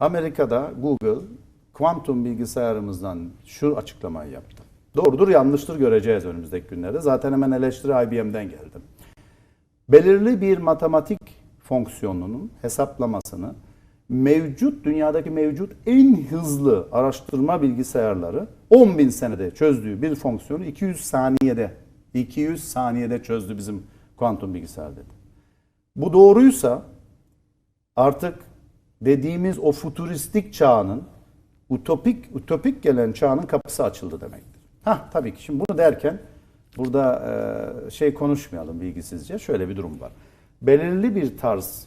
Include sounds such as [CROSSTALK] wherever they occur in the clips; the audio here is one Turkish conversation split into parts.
Amerika'da Google kuantum bilgisayarımızdan şu açıklamayı yaptı. Doğrudur yanlıştır göreceğiz önümüzdeki günlerde. Zaten hemen eleştiri IBM'den geldi. Belirli bir matematik fonksiyonunun hesaplamasını mevcut dünyadaki mevcut en hızlı araştırma bilgisayarları 10 bin senede çözdüğü bir fonksiyonu 200 saniyede 200 saniyede çözdü bizim kuantum bilgisayar dedi. Bu doğruysa artık dediğimiz o futuristik çağının utopik utopik gelen çağının kapısı açıldı demektir. Ha tabii ki şimdi bunu derken burada e, şey konuşmayalım bilgisizce. Şöyle bir durum var. Belirli bir tarz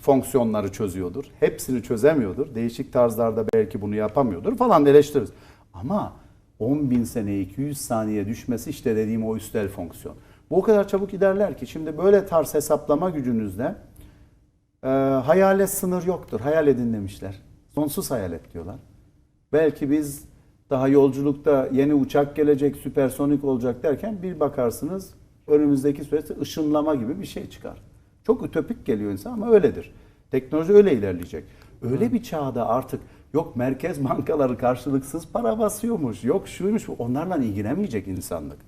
fonksiyonları çözüyordur. Hepsini çözemiyordur. Değişik tarzlarda belki bunu yapamıyordur falan eleştiririz. Ama 10 bin sene 200 saniye düşmesi işte dediğim o üstel fonksiyon. Bu o kadar çabuk ilerler ki şimdi böyle tarz hesaplama gücünüzde e, hayale sınır yoktur. Hayal edin demişler. Sonsuz hayal et diyorlar. Belki biz daha yolculukta yeni uçak gelecek, süpersonik olacak derken bir bakarsınız önümüzdeki süreçte ışınlama gibi bir şey çıkar. Çok ütopik geliyor insan ama öyledir. Teknoloji öyle ilerleyecek. Öyle bir çağda artık yok merkez [LAUGHS] bankaları karşılıksız para basıyormuş, yok şuymuş, onlarla ilgilenmeyecek insanlık.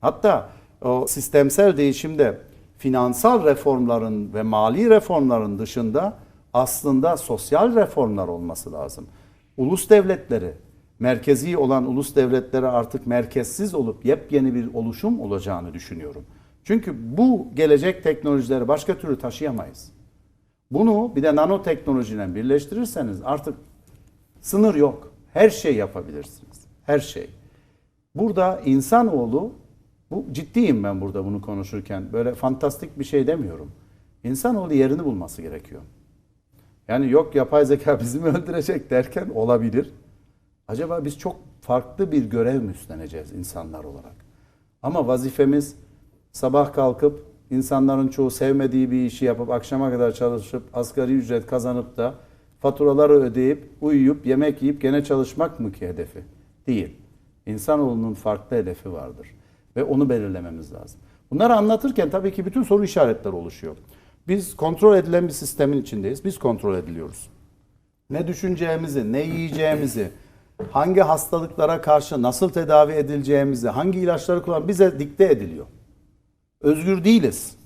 Hatta o sistemsel değişimde finansal reformların ve mali reformların dışında aslında sosyal reformlar olması lazım. Ulus devletleri, merkezi olan ulus devletleri artık merkezsiz olup yepyeni bir oluşum olacağını düşünüyorum. Çünkü bu gelecek teknolojileri başka türlü taşıyamayız. Bunu bir de nanoteknolojiyle birleştirirseniz artık sınır yok. Her şey yapabilirsiniz. Her şey. Burada insanoğlu, bu ciddiyim ben burada bunu konuşurken. Böyle fantastik bir şey demiyorum. İnsanoğlu yerini bulması gerekiyor. Yani yok yapay zeka [LAUGHS] bizi mi öldürecek derken olabilir. Acaba biz çok farklı bir görev mi üstleneceğiz insanlar olarak? Ama vazifemiz sabah kalkıp insanların çoğu sevmediği bir işi yapıp akşama kadar çalışıp asgari ücret kazanıp da faturaları ödeyip uyuyup yemek yiyip gene çalışmak mı ki hedefi? Değil. İnsanoğlunun farklı hedefi vardır ve onu belirlememiz lazım. Bunları anlatırken tabii ki bütün soru işaretleri oluşuyor. Biz kontrol edilen bir sistemin içindeyiz. Biz kontrol ediliyoruz. Ne düşüneceğimizi, ne yiyeceğimizi, hangi hastalıklara karşı nasıl tedavi edileceğimizi, hangi ilaçları kullan bize dikte ediliyor. Özgür değiliz.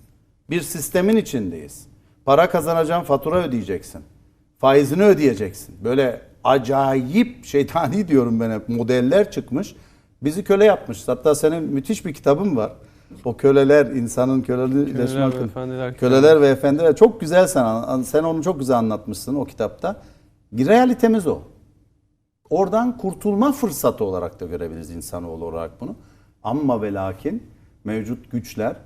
Bir sistemin içindeyiz. Para kazanacaksın, fatura ödeyeceksin. Faizini ödeyeceksin. Böyle acayip şeytani [LAUGHS] diyorum ben hep modeller çıkmış. Bizi köle yapmış. Hatta senin müthiş bir kitabın var. O köleler, insanın köleleşme Köleler ve efendiler. Köleler ve efendiler çok güzel sen sen onu çok güzel anlatmışsın o kitapta. Bir realitemiz o. Oradan kurtulma fırsatı olarak da görebiliriz insanoğlu olarak bunu. Ama ve lakin mevcut güçler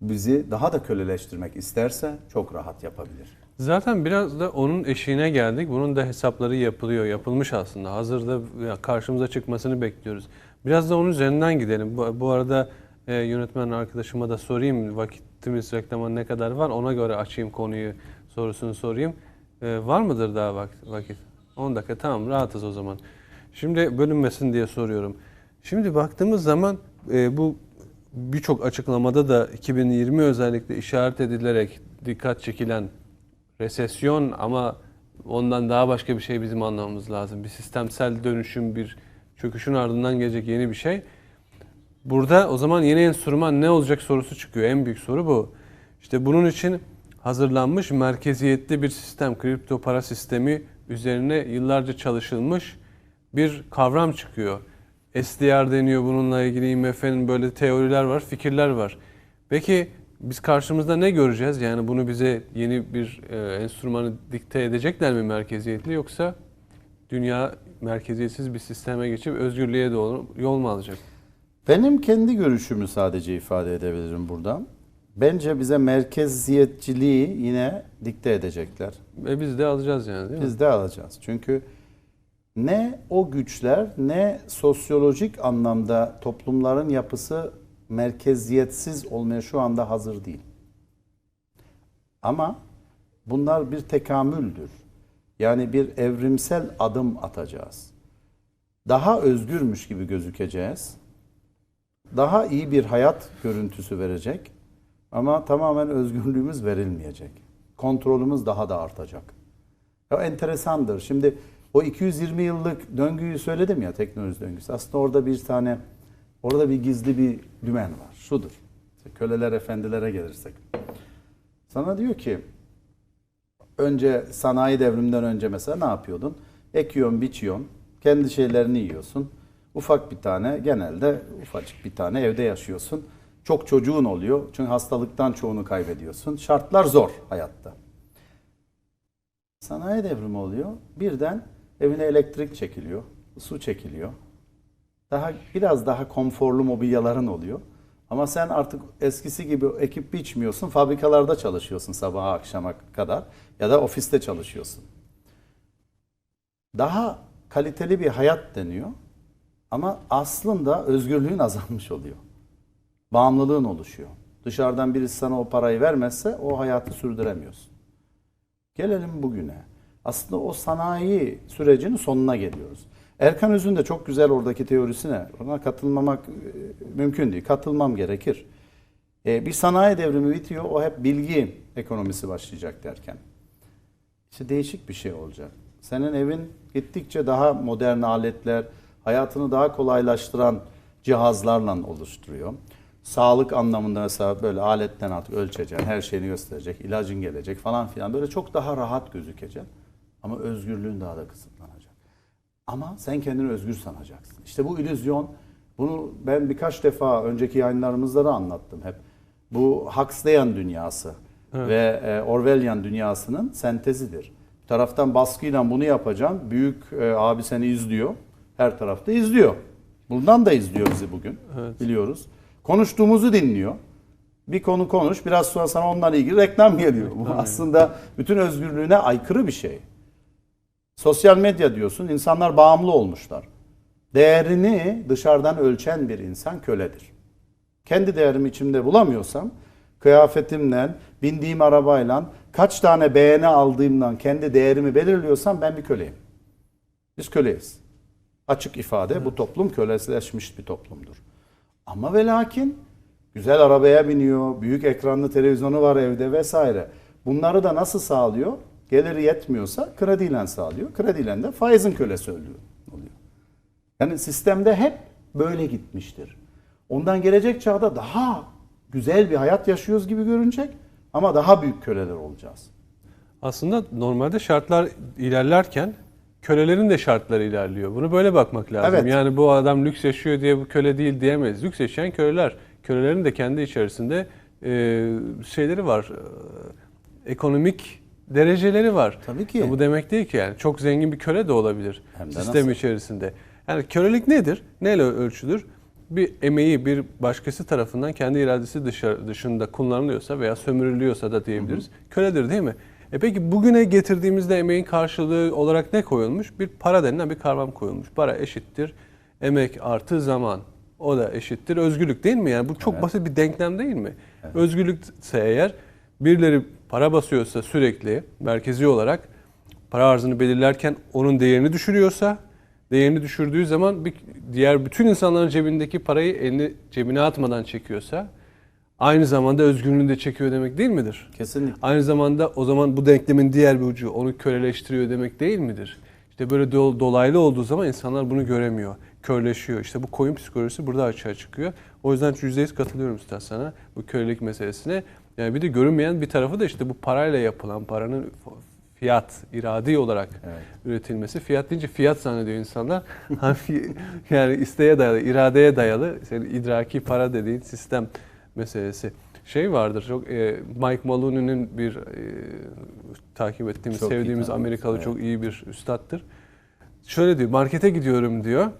bizi daha da köleleştirmek isterse çok rahat yapabilir. Zaten biraz da onun eşiğine geldik. Bunun da hesapları yapılıyor, yapılmış aslında. Hazırda karşımıza çıkmasını bekliyoruz. Biraz da onun üzerinden gidelim. Bu, bu arada e, yönetmen arkadaşıma da sorayım. Vakitimiz reklama ne kadar var? Ona göre açayım konuyu, sorusunu sorayım. E, var mıdır daha vak- vakit? 10 dakika tamam rahatız o zaman. Şimdi bölünmesin diye soruyorum. Şimdi baktığımız zaman e, bu birçok açıklamada da 2020 özellikle işaret edilerek dikkat çekilen resesyon ama ondan daha başka bir şey bizim anlamamız lazım. Bir sistemsel dönüşüm, bir çöküşün ardından gelecek yeni bir şey. Burada o zaman yeni enstrüman ne olacak sorusu çıkıyor. En büyük soru bu. İşte bunun için hazırlanmış merkeziyetli bir sistem, kripto para sistemi üzerine yıllarca çalışılmış bir kavram çıkıyor. SDR deniyor bununla ilgili IMF'nin böyle teoriler var, fikirler var. Peki biz karşımızda ne göreceğiz? Yani bunu bize yeni bir e, enstrümanı dikte edecekler mi merkeziyetli yoksa dünya merkeziyetsiz bir sisteme geçip özgürlüğe doğru yol mu alacak? Benim kendi görüşümü sadece ifade edebilirim burada. Bence bize merkeziyetçiliği yine dikte edecekler. Ve biz de alacağız yani değil mi? Biz de alacağız. Çünkü ne o güçler ne sosyolojik anlamda toplumların yapısı merkeziyetsiz olmaya şu anda hazır değil. Ama bunlar bir tekamüldür. Yani bir evrimsel adım atacağız. Daha özgürmüş gibi gözükeceğiz. Daha iyi bir hayat görüntüsü verecek. Ama tamamen özgürlüğümüz verilmeyecek. Kontrolümüz daha da artacak. O enteresandır. Şimdi o 220 yıllık döngüyü söyledim ya teknoloji döngüsü. Aslında orada bir tane orada bir gizli bir dümen var. Şudur. Köleler efendilere gelirsek. Sana diyor ki önce sanayi devriminden önce mesela ne yapıyordun? Ekiyorsun, biçiyorsun, kendi şeylerini yiyorsun. Ufak bir tane, genelde ufacık bir tane evde yaşıyorsun. Çok çocuğun oluyor. Çünkü hastalıktan çoğunu kaybediyorsun. Şartlar zor hayatta. Sanayi devrimi oluyor. Birden evine elektrik çekiliyor, su çekiliyor. Daha biraz daha konforlu mobilyaların oluyor. Ama sen artık eskisi gibi ekip biçmiyorsun. Fabrikalarda çalışıyorsun sabaha akşama kadar ya da ofiste çalışıyorsun. Daha kaliteli bir hayat deniyor. Ama aslında özgürlüğün [LAUGHS] azalmış oluyor. Bağımlılığın oluşuyor. Dışarıdan birisi sana o parayı vermezse o hayatı sürdüremiyorsun. Gelelim bugüne. Aslında o sanayi sürecinin sonuna geliyoruz. Erkan Öz'ün de çok güzel oradaki teorisine, ona katılmamak e, mümkün değil. Katılmam gerekir. E, bir sanayi devrimi bitiyor, o hep bilgi ekonomisi başlayacak derken. İşte değişik bir şey olacak. Senin evin gittikçe daha modern aletler, hayatını daha kolaylaştıran cihazlarla oluşturuyor. Sağlık anlamında mesela böyle aletten artık ölçeceksin, her şeyini gösterecek, ilacın gelecek falan filan. Böyle çok daha rahat gözükecek. Ama özgürlüğün daha da kısıtlanacak. Ama sen kendini özgür sanacaksın. İşte bu illüzyon, bunu ben birkaç defa önceki yayınlarımızda da anlattım hep. Bu Huxleyan dünyası ve e, Orwellian dünyasının sentezidir. Bir taraftan baskıyla bunu yapacağım. Büyük e, abi seni izliyor. Her tarafta izliyor. Bundan da izliyor bizi bugün. Biliyoruz. Konuştuğumuzu dinliyor. Bir konu konuş, biraz sonra sana onunla ilgili reklam geliyor. Bu aslında bütün özgürlüğüne aykırı bir şey. Sosyal medya diyorsun, insanlar bağımlı olmuşlar. Değerini dışarıdan ölçen bir insan köledir. Kendi değerimi içimde bulamıyorsam, kıyafetimle, bindiğim arabayla, kaç tane beğeni aldığımdan kendi değerimi belirliyorsam ben bir köleyim. Biz köleyiz. Açık ifade bu toplum köleleşmiş bir toplumdur. Ama ve lakin güzel arabaya biniyor, büyük ekranlı televizyonu var evde vesaire. Bunları da nasıl sağlıyor? Geliri yetmiyorsa krediyle sağlıyor. Krediyle de faizin kölesi oluyor. oluyor. Yani sistemde hep böyle gitmiştir. Ondan gelecek çağda daha güzel bir hayat yaşıyoruz gibi görünecek ama daha büyük köleler olacağız. Aslında normalde şartlar ilerlerken kölelerin de şartları ilerliyor. Bunu böyle bakmak lazım. Evet. Yani bu adam lüks yaşıyor diye bu köle değil diyemeyiz. Lüks yaşayan köleler. Kölelerin de kendi içerisinde e, şeyleri var. e, ekonomik dereceleri var. Tabii ki. Ya bu demek değil ki yani çok zengin bir köle de olabilir Hem de sistem nasıl? içerisinde. Yani kölelik nedir? Neyle ölçülür? Bir emeği bir başkası tarafından kendi iradesi dışarı, dışında kullanılıyorsa veya sömürülüyorsa da diyebiliriz. Köledir değil mi? E peki bugüne getirdiğimizde emeğin karşılığı olarak ne koyulmuş? Bir para denilen bir kavram koyulmuş. Para eşittir emek artı zaman. O da eşittir özgürlük değil mi? Yani bu çok Evet. basit bir denklem değil mi? Özgürlükse eğer birileri para basıyorsa sürekli merkezi olarak para arzını belirlerken onun değerini düşürüyorsa değerini düşürdüğü zaman bir, diğer bütün insanların cebindeki parayı elini cebine atmadan çekiyorsa aynı zamanda özgürlüğünü de çekiyor demek değil midir? Kesinlikle. Aynı zamanda o zaman bu denklemin diğer bir ucu onu köleleştiriyor demek değil midir? İşte böyle do- dolaylı olduğu zaman insanlar bunu göremiyor, körleşiyor. İşte bu koyun psikolojisi burada açığa çıkıyor. O yüzden %100 katılıyorum Üstad sana bu kölelik meselesine. Yani bir de görünmeyen bir tarafı da işte bu parayla yapılan paranın fiyat, iradi olarak Evet. üretilmesi. Fiyat deyince fiyat zannediyor insanlar. [LAUGHS] Yani isteğe dayalı, iradeye dayalı, senin idraki para dediğin sistem meselesi. Şey vardır, çok e, Mike Maloney'nin bir e, takip ettiğimiz, Çok iyi sevdiğimiz tanıyoruz, Amerikalı evet. çok iyi bir üstattır. Şöyle diyor, markete gidiyorum diyor.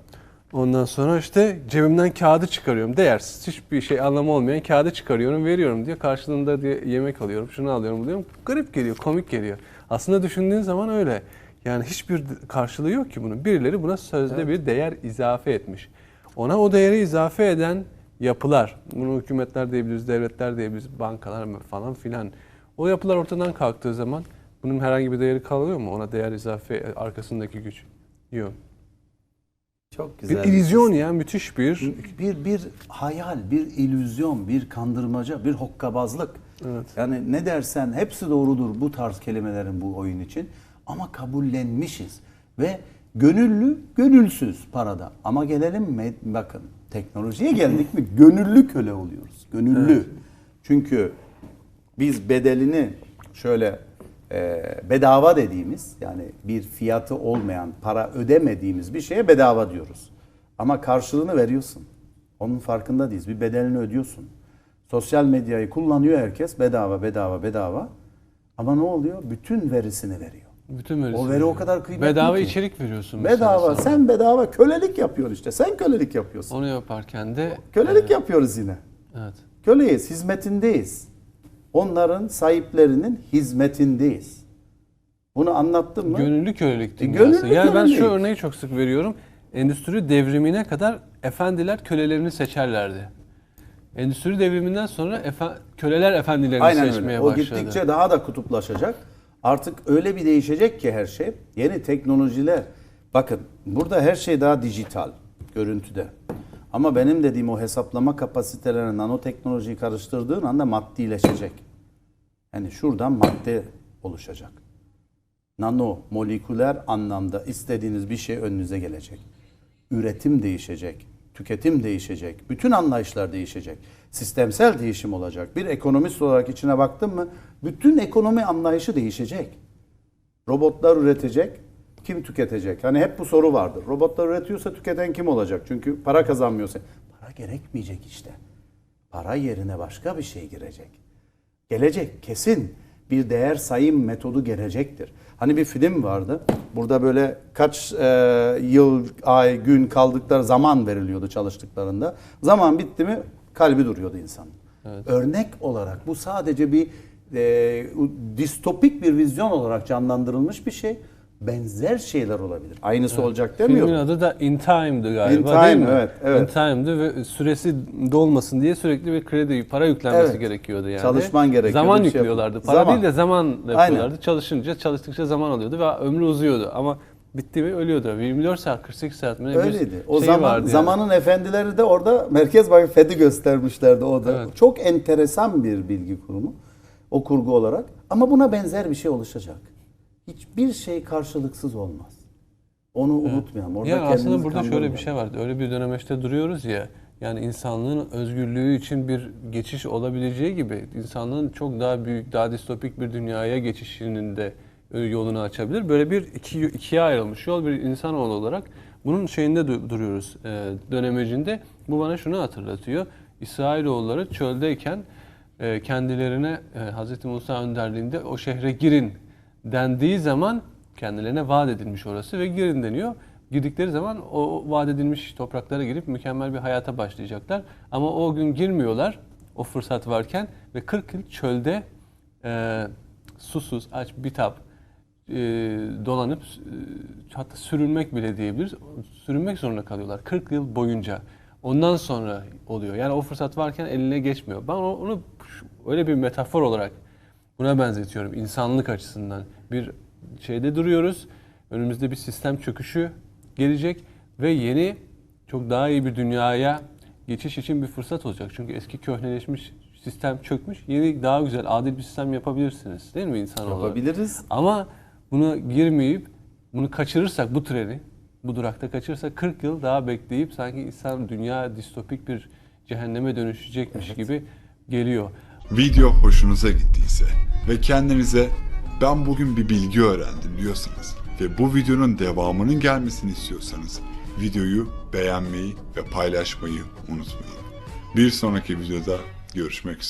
Ondan sonra işte cebimden kağıdı çıkarıyorum. Değersiz, hiçbir şey anlamı olmayan kağıdı çıkarıyorum, veriyorum diyor. Karşılığında diyor yemek alıyorum, şunu alıyorum, buluyorum. Garip geliyor, komik geliyor. Aslında düşündüğün zaman öyle. Yani hiçbir karşılığı yok ki bunun. Birileri buna sözde bir değer izafe etmiş. Ona o değeri izafe eden yapılar, bunu hükümetler diyebiliriz, devletler diyebiliriz, bankalar falan filan. O yapılar ortadan kalktığı zaman bunun herhangi bir değeri kalıyor mu? Ona değer izafe arkasındaki güç. Yok. Çok Bir güzel. illüzyon ya müthiş bir. bir bir hayal, bir illüzyon, bir kandırmaca, bir hokkabazlık. Evet. Yani ne dersen hepsi doğrudur bu tarz kelimelerin bu oyun için. Ama kabullenmişiz ve gönüllü, gönülsüz parada. Ama gelelim bakın teknolojiye geldik mi [LAUGHS] gönüllü köle oluyoruz. Gönüllü. Çünkü biz bedelini şöyle bedava dediğimiz yani bir fiyatı olmayan para ödemediğimiz bir şeye bedava diyoruz. Ama karşılığını veriyorsun. Onun farkında değiliz. Bir bedelini ödüyorsun. Sosyal medyayı kullanıyor herkes bedava bedava bedava. Ama ne oluyor? Bütün verisini veriyor. Bütün verisi O veri o kadar kıymetli Bedava ki. içerik veriyorsun Bedava. sana. Sen bedava kölelik yapıyorsun işte. Sen kölelik yapıyorsun. Onu yaparken de Kölelik yapıyoruz yine. evet. Köleyiz, hizmetindeyiz. Onların sahiplerinin hizmetindeyiz. Bunu anlattım mı? Gönüllü kölelik E, dünyası. gönüllü yani ben şu örneği çok sık veriyorum. Endüstri devrimine kadar efendiler kölelerini seçerlerdi. Endüstri devriminden sonra efe- köleler efendilerini Aynen seçmeye öyle. O başladı. gittikçe daha da kutuplaşacak. Artık öyle bir değişecek ki her şey. Yeni teknolojiler. Bakın burada her şey daha dijital görüntüde. Ama benim dediğim o hesaplama kapasitelerine nanoteknolojiyi karıştırdığın anda maddileşecek. Yani şuradan madde oluşacak. Nano, moleküler anlamda istediğiniz bir şey önünüze gelecek. Üretim değişecek, tüketim değişecek, bütün anlayışlar değişecek. Sistemsel değişim olacak. Bir ekonomist olarak içine baktın mı bütün ekonomi anlayışı değişecek. Robotlar üretecek, kim tüketecek? Hani hep bu soru vardır. Robotlar üretiyorsa tüketen kim olacak? Çünkü para kazanmıyorsa. Para gerekmeyecek işte. Para yerine başka bir şey girecek. Gelecek kesin bir değer sayım metodu gelecektir. Hani bir film vardı. Burada böyle kaç e, yıl, ay, gün kaldıkları zaman veriliyordu çalıştıklarında. Zaman bitti mi kalbi duruyordu insanın. Örnek olarak bu sadece bir e, distopik bir vizyon olarak canlandırılmış bir şey. Benzer şeyler olabilir. Aynısı olacak demiyorum. Filmin adı da In Time'dı galiba In Time, değil mi? evet, evet. In Time'dı ve süresi dolmasın diye sürekli bir kredi, para yüklenmesi Evet. gerekiyordu yani. Çalışman gerekiyordu, Zaman şey yüklüyorlardı. Para Zaman. değil de zaman yapıyorlardı. Aynen. Çalışınca, çalıştıkça zaman alıyordu ve ömrü uzuyordu. Ama bitti mi ölüyordu. 24 saat, 48 saat mi Öyleydi. O şey zaman vardı yani. zamanın efendileri de orada Merkez Bankası Fed'i göstermişlerdi o da. Evet. Çok enteresan bir bilgi kurumu o kurgu olarak ama buna benzer bir şey oluşacak. Hiçbir şey karşılıksız olmaz. Onu unutmayalım. Orada Ya aslında burada şöyle bir şey var. Öyle bir dönemeçte duruyoruz ya. Yani insanlığın özgürlüğü için bir geçiş olabileceği gibi insanlığın çok daha büyük, daha distopik bir dünyaya geçişinin de e, yolunu açabilir. Böyle bir iki, ikiye ayrılmış yol bir insanoğlu olarak bunun şeyinde du- duruyoruz e, dönemecinde. Bu bana şunu hatırlatıyor. İsrailoğulları çöldeyken e, kendilerine e, Hz. Musa önderliğinde o şehre girin dendiği zaman kendilerine vaat edilmiş orası ve girin deniyor. Girdikleri zaman o vaat edilmiş topraklara girip mükemmel bir hayata başlayacaklar. Ama o gün girmiyorlar o fırsat varken ve 40 yıl çölde e, susuz, aç, bitap e, dolanıp e, hatta sürünmek bile diyebiliriz. Sürünmek zorunda kalıyorlar 40 yıl boyunca. Ondan sonra oluyor. Yani o fırsat varken eline geçmiyor. Ben onu, öyle bir metafor olarak buna benzetiyorum insanlık açısından. Bir şeyde duruyoruz. Önümüzde bir sistem çöküşü gelecek ve yeni çok daha iyi bir dünyaya geçiş için bir fırsat olacak. Çünkü eski köhneleşmiş sistem çökmüş. Yeni daha güzel, adil bir sistem yapabilirsiniz. Değil mi insan olarak? Yapabiliriz. Ama buna girmeyip bunu kaçırırsak bu treni, bu durakta kaçırırsak 40 yıl daha bekleyip sanki insan dünya distopik bir cehenneme dönüşecekmiş gibi geliyor. Video hoşunuza gittiyse ve kendinize ben bugün bir bilgi öğrendim diyorsanız ve bu videonun devamının gelmesini istiyorsanız videoyu beğenmeyi ve paylaşmayı unutmayın. Bir sonraki videoda görüşmek üzere.